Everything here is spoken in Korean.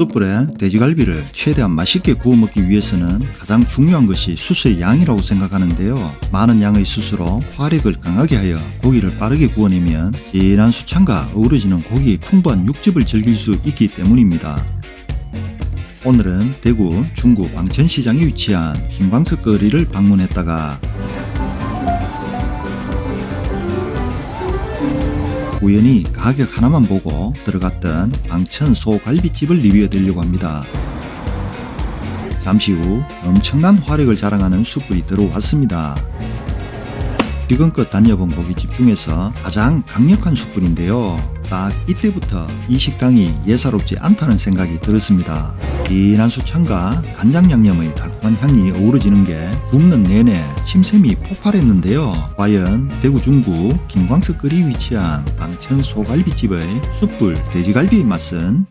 숯불에 돼지갈비를 최대한 맛있게 구워 먹기 위해서는 가장 중요한 것이 숯의 양이라고 생각하는데요. 많은 양의 숯으로 화력을 강하게 하여 고기를 빠르게 구워내면 진한 수창과 어우러지는 고기의 풍부한 육즙을 즐길 수 있기 때문입니다. 오늘은 대구 중구 광천시장에 위치한 김광석 거리를 방문했다가 우연히 가격 하나만 보고 들어갔던 방천 소갈비집을 리뷰해 드리려고 합니다. 잠시 후 엄청난 화력을 자랑하는 숯불이 들어왔습니다. 지금껏 다녀본 고깃집 중에서 가장 강력한 숯불인데요. 딱 이때부터 이 식당이 예사롭지 않다는 생각이 들었습니다. 진한 수창과 간장 양념의 달콤한 향이 어우러지는 게 굽는 내내 침샘이 폭발했는데요. 과연 대구 중구 김광석 거리 위치한 방천 소갈비집의 숯불 돼지갈비의 맛은